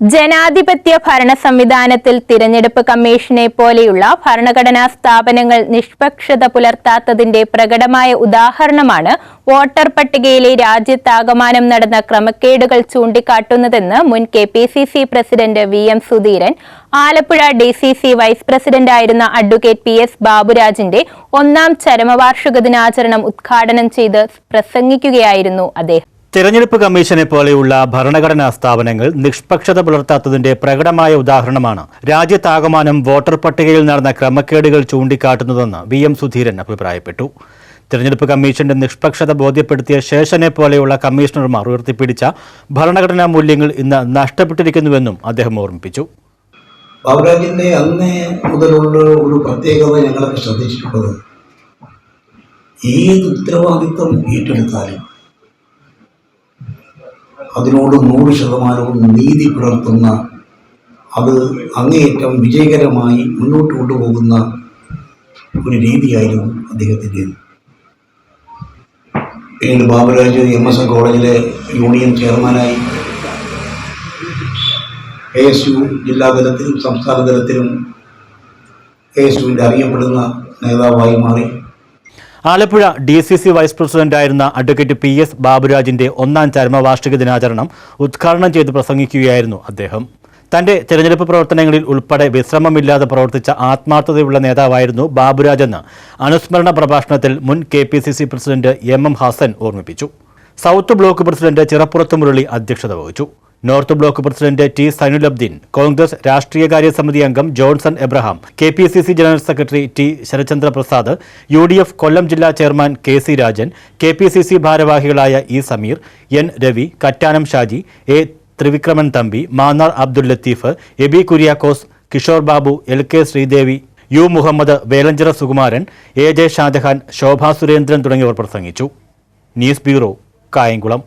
ജനാധിപത്യ ഭരണ സംവിധാനത്തിൽ തിരഞ്ഞെടുപ്പ് കമ്മീഷനെ പോലെയുള്ള ഭരണഘടനാ സ്ഥാപനങ്ങൾ നിഷ്പക്ഷത പുലർത്താത്തതിന്റെ പ്രകടമായ ഉദാഹരണമാണ് വോട്ടർ പട്ടികയിലെ രാജ്യത്താകമാനം നടന്ന ക്രമക്കേടുകൾ ചൂണ്ടിക്കാട്ടുന്നതെന്ന് മുൻ K P C C president V M Sudheeran Alappuzha D C C vice പ്രസിഡന്റായിരുന്ന അഡ്വക്കേറ്റ് പി എസ് ബാബുരാജിന്റെ ഒന്നാം ചരമവാർഷിക ദിനാചരണം ഉദ്ഘാടനം ചെയ്ത് പ്രസംഗിക്കുകയായിരുന്നു അദ്ദേഹം. തെരഞ്ഞെടുപ്പ് കമ്മീഷനെ പോലെയുള്ള ഭരണഘടനാ സ്ഥാപനങ്ങൾ നിഷ്പക്ഷത പുലർത്താത്തതിന്റെ പ്രകടമായ ഉദാഹരണമാണ് രാജ്യത്താകമാനം വോട്ടർ പട്ടികയിൽ നടന്ന ക്രമക്കേടുകൾ ചൂണ്ടിക്കാട്ടുന്നതെന്ന് വി എം സുധീരൻ അഭിപ്രായപ്പെട്ടു. തെരഞ്ഞെടുപ്പ് കമ്മീഷന്റെ നിഷ്പക്ഷത ബോധ്യപ്പെടുത്തിയ ശേഷനെ പോലെയുള്ള കമ്മീഷണർമാർ ഉയർത്തിപ്പിടിച്ച ഭരണഘടനാ മൂല്യങ്ങൾ ഇന്ന് നഷ്ടപ്പെട്ടിരിക്കുന്നുവെന്നും അദ്ദേഹം ഓർമ്മിപ്പിച്ചു. ബാബുരാജിന്റെ അന്നേ മുതലുള്ള ഒരു പ്രത്യേകത ഞങ്ങളൊക്കെ ശ്രദ്ധിച്ചിട്ടുള്ളത് ഏത് ഉത്തരവാദിത്വം ഏറ്റെടുത്താലും അതിനോട് നൂറ് ശതമാനവും നീതി പുലർത്തുന്ന അത് അങ്ങേയറ്റം വിജയകരമായി മുന്നോട്ട് കൊണ്ടുപോകുന്ന ഒരു രീതിയായിരുന്നു അദ്ദേഹത്തിന്റെ. പിന്നീട് ബാബുരാജ് എം എസ് എൻ കോളേജിലെ യൂണിയൻ ചെയർമാനായി. എ എസ് യു ജില്ലാതലത്തിലും സംസ്ഥാന തലത്തിലും എ എസ് യുവിന്റെ അറിയപ്പെടുന്ന നേതാവായി മാറി. Alappuzha D C C vice പ്രസിഡന്റായിരുന്ന അഡ്വക്കേറ്റ് പി എസ് ബാബുരാജിന്റെ ഒന്നാം ചരമവാർഷിക ദിനാചരണം ഉദ്ഘാടനം ചെയ്ത് പ്രസംഗിക്കുകയായിരുന്നു അദ്ദേഹം. തന്റെ തെരഞ്ഞെടുപ്പ് പ്രവർത്തനങ്ങളിൽ ഉൾപ്പെടെ വിശ്രമമില്ലാതെ പ്രവർത്തിച്ച ആത്മാർത്ഥതയുള്ള നേതാവായിരുന്നു ബാബുരാജെന്ന് അനുസ്മരണ പ്രഭാഷണത്തിൽ മുൻ K P C C president M M Hassan ഓർമ്മിപ്പിച്ചു. South block president Chirappurath Murali അധ്യക്ഷത വഹിച്ചു. North block president T Sainulabdeen Congress രാഷ്ട്രീയകാര്യ സമിതി അംഗം Johnson Abraham K P C C general secretary T Sarachandra Prasad U D F Kollam ജില്ലാ chairman K C Rajan K P C C ഭാരവാഹികളായ E Sameer N Ravi Kattanam Shaji A Thrivikraman Thampi Mannar Abdul Latheef Eby Kuriakose Kishore Babu L K Sreedevi U Muhammad Velanchira Sukumaran A J Shajahan Shobha Surendran തുടങ്ങിയവർ പ്രസംഗിച്ചു. News bureau Kayamkulam.